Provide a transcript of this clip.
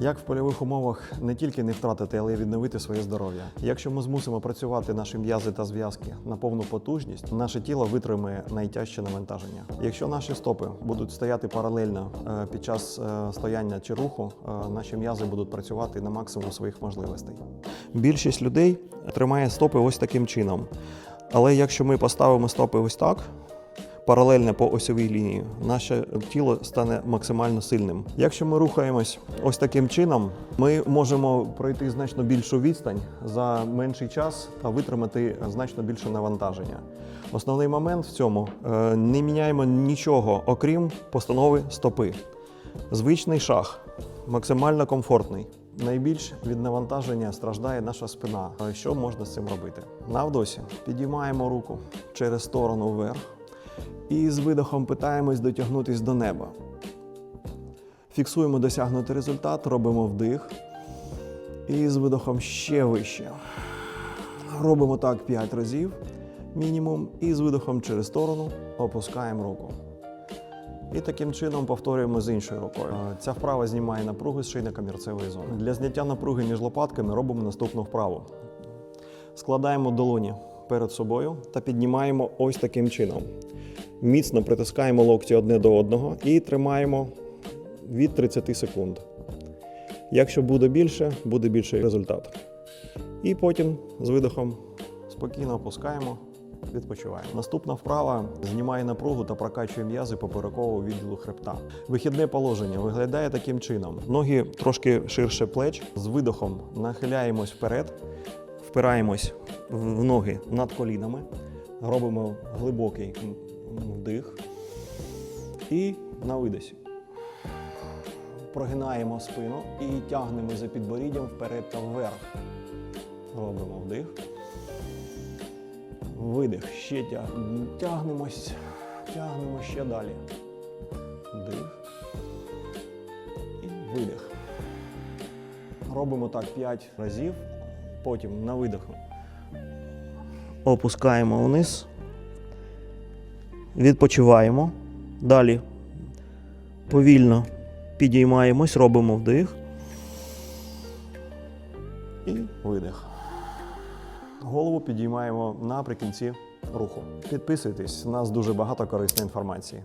Як в польових умовах не тільки не втратити, але й відновити своє здоров'я. Якщо ми змусимо працювати наші м'язи та зв'язки на повну потужність, наше тіло витримає найтяжче навантаження. Якщо наші стопи будуть стояти паралельно е, під час е, стояння чи руху, е, наші м'язи будуть працювати на максимум своїх можливостей. Більшість людей тримає стопи ось таким чином. Але якщо ми поставимо стопи ось так, паралельно по осьовій лінії, наше тіло стане максимально сильним. Якщо ми рухаємось ось таким чином, ми можемо пройти значно більшу відстань за менший час та витримати значно більше навантаження. Основний момент в цьому е, не міняємо нічого, окрім постанови стопи. Звичний шаг, максимально комфортний. Найбільш від навантаження страждає наша спина. Що можна з цим робити? Навдосі підіймаємо руку через сторону вверх і з видохом питаємось дотягнутися до неба. Фіксуємо досягнутий результат, робимо вдих. І з видохом ще вище. Робимо так 5 разів мінімум. І з видохом через сторону опускаємо руку. І таким чином повторюємо з іншою рукою. Ця вправа знімає напругу з шийно-камірцевої зони. Для зняття напруги між лопатками робимо наступну вправу. Складаємо долоні перед собою та піднімаємо ось таким чином. Міцно притискаємо локті одне до одного і тримаємо від 30 секунд. Якщо буде більше, буде більший результат. І потім з видохом спокійно опускаємо, відпочиваємо. Наступна вправа знімає напругу та прокачує м'язи поперекового відділу хребта. Вихідне положення виглядає таким чином: ноги трошки ширше плеч, з видохом нахиляємось вперед, впираємось в ноги над колінами, робимо глибокий вдих і на видосі. Прогинаємо спину і тягнемо за підборіддям вперед та вверх. Робимо вдих. Видих. Ще тягнемо. Тягнемось. Тягнемо ще далі. Вдих. І видих. Робимо так 5 разів. Потім на видиху. Опускаємо вниз. Відпочиваємо. Далі повільно підіймаємось, робимо вдих. І видих. Голову підіймаємо наприкінці руху. Підписуйтесь, у нас дуже багато корисної інформації.